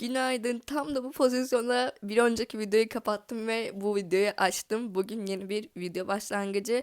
Günaydın. Tam da bu pozisyonda bir önceki videoyu kapattım ve bu videoyu açtım. Bugün yeni bir video başlangıcı.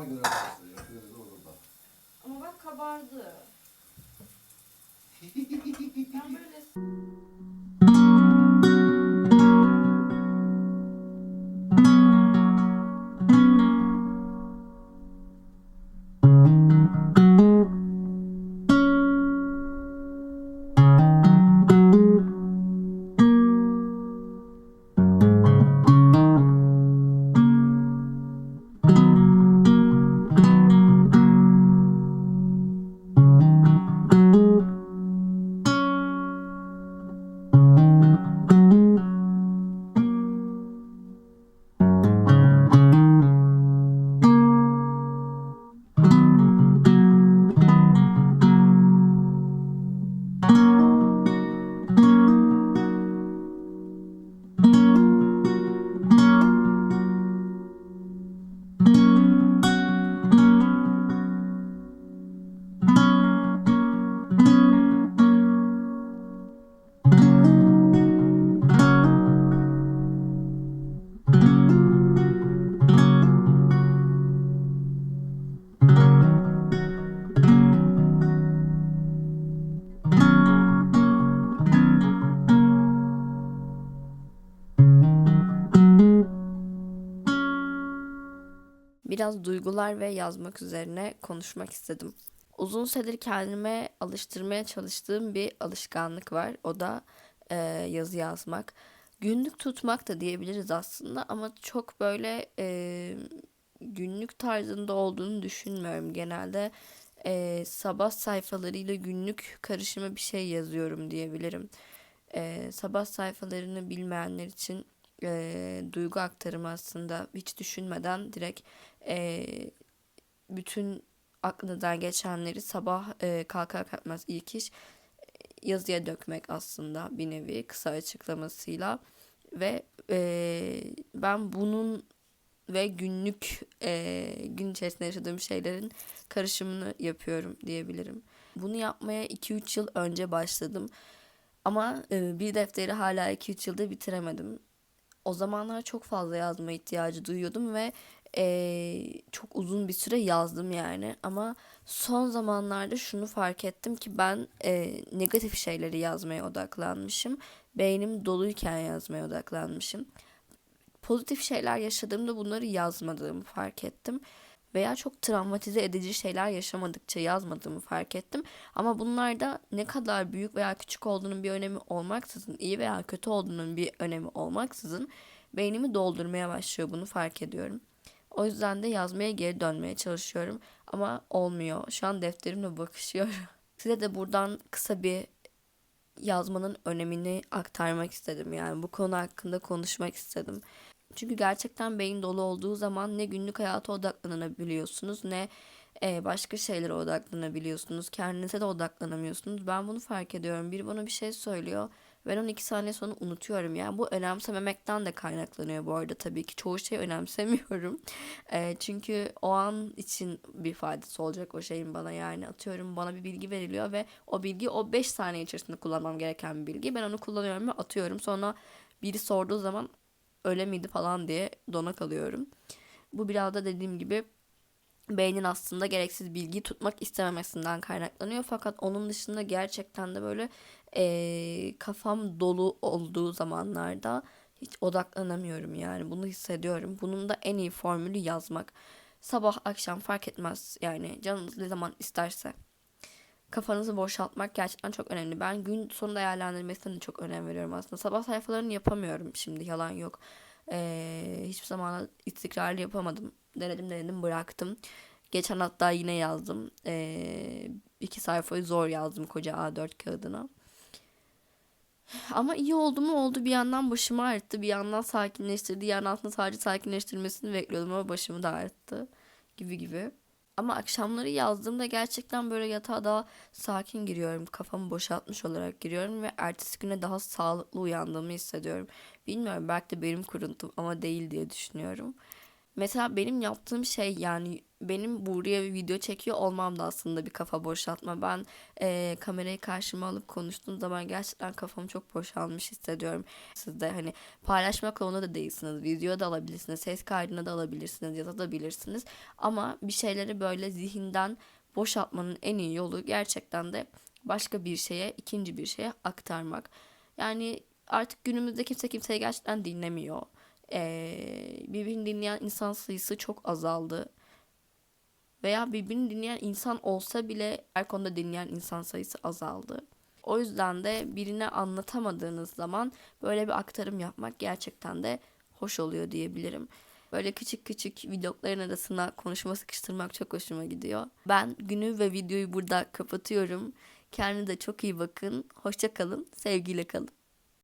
Duruma göre. Şöyle olur. Ama bak kabardı. Ben böyle biraz duygular ve yazmak üzerine konuşmak istedim. Uzun süredir kendime alıştırmaya çalıştığım bir alışkanlık var. O da e, yazı yazmak. Günlük tutmak da diyebiliriz aslında ama çok böyle e, günlük tarzında olduğunu düşünmüyorum. Genelde e, sabah sayfalarıyla günlük karışımı bir şey yazıyorum diyebilirim. E, sabah sayfalarını bilmeyenler için e, duygu aktarımı aslında hiç düşünmeden direkt e, bütün aklından geçenleri sabah e, kalkar kalkmaz ilk iş yazıya dökmek aslında bir nevi kısa açıklamasıyla ve e, ben bunun ve günlük e, gün içerisinde yaşadığım şeylerin karışımını yapıyorum diyebilirim. Bunu yapmaya 2-3 yıl önce başladım. Ama e, bir defteri hala 2-3 yılda bitiremedim. O zamanlar çok fazla yazma ihtiyacı duyuyordum ve e, çok uzun bir süre yazdım yani. Ama son zamanlarda şunu fark ettim ki ben e, negatif şeyleri yazmaya odaklanmışım. Beynim doluyken yazmaya odaklanmışım. Pozitif şeyler yaşadığımda bunları yazmadığımı fark ettim. Veya çok travmatize edici şeyler yaşamadıkça yazmadığımı fark ettim. Ama bunlarda ne kadar büyük veya küçük olduğunun bir önemi olmaksızın, iyi veya kötü olduğunun bir önemi olmaksızın beynimi doldurmaya başlıyor bunu fark ediyorum. O yüzden de yazmaya geri dönmeye çalışıyorum ama olmuyor. Şu an defterimle bakışıyorum. Size de buradan kısa bir yazmanın önemini aktarmak istedim. Yani bu konu hakkında konuşmak istedim. Çünkü gerçekten beyin dolu olduğu zaman ne günlük hayata odaklanabiliyorsunuz ne e, başka şeylere odaklanabiliyorsunuz. Kendinize de odaklanamıyorsunuz. Ben bunu fark ediyorum. Biri bana bir şey söylüyor Ben onu iki saniye sonra unutuyorum. Yani bu önemsememekten de kaynaklanıyor bu arada tabii ki. Çoğu şeyi önemsemiyorum. Eee, çünkü o an için bir faydası olacak o şeyin bana yani. Atıyorum bana bir bilgi veriliyor ve o bilgi o 5 saniye içerisinde kullanmam gereken bir bilgi. Ben onu kullanıyorum ve atıyorum. Sonra biri sorduğu zaman öyle miydi falan diye dona kalıyorum. Bu biraz da dediğim gibi beynin aslında gereksiz bilgiyi tutmak istememesinden kaynaklanıyor. Fakat onun dışında gerçekten de böyle eee, kafam dolu olduğu zamanlarda hiç odaklanamıyorum yani bunu hissediyorum. Bunun da en iyi formülü yazmak. Sabah akşam fark etmez yani canınız ne zaman isterse. Kafanızı boşaltmak gerçekten çok önemli. Ben gün sonu değerlendirmesine de çok önem veriyorum aslında. Sabah sayfalarını yapamıyorum şimdi yalan yok. Ee, hiçbir zaman istikrarlı yapamadım. Denedim denedim bıraktım. Geçen hatta yine yazdım. Ee, iki sayfayı zor yazdım koca A4 kağıdına. Ama iyi oldu mu oldu bir yandan başımı ağrıttı bir yandan sakinleştirdi. Yani aslında sadece sakinleştirmesini bekliyordum ama başımı da ağrıttı gibi gibi. Ama akşamları yazdığımda gerçekten böyle yatağa daha sakin giriyorum. Kafamı boşaltmış olarak giriyorum ve ertesi güne daha sağlıklı uyandığımı hissediyorum. Bilmiyorum belki de benim kuruntum ama değil diye düşünüyorum. Mesela benim yaptığım şey yani benim buraya video çekiyor olmam da aslında bir kafa boşaltma. Ben eee, kamerayı karşıma alıp konuştuğum zaman gerçekten kafam çok boşalmış hissediyorum. Siz de hani paylaşmak yolunda da değilsiniz. Video da alabilirsiniz, ses kaydını da alabilirsiniz, yazabilirsiniz. Ama bir şeyleri böyle zihinden boşaltmanın en iyi yolu gerçekten de başka bir şeye, ikinci bir şeye aktarmak. Yani artık günümüzde kimse kimseyi gerçekten dinlemiyor. Ee, birbirini dinleyen insan sayısı çok azaldı. Veya birbirini dinleyen insan olsa bile her konuda dinleyen insan sayısı azaldı. O yüzden de birine anlatamadığınız zaman böyle bir aktarım yapmak gerçekten de hoş oluyor diyebilirim. Böyle küçük küçük vlogların arasına konuşma sıkıştırmak çok hoşuma gidiyor. Ben günü ve videoyu burada kapatıyorum. Kendinize çok iyi bakın. Hoşça kalın. Sevgiyle kalın.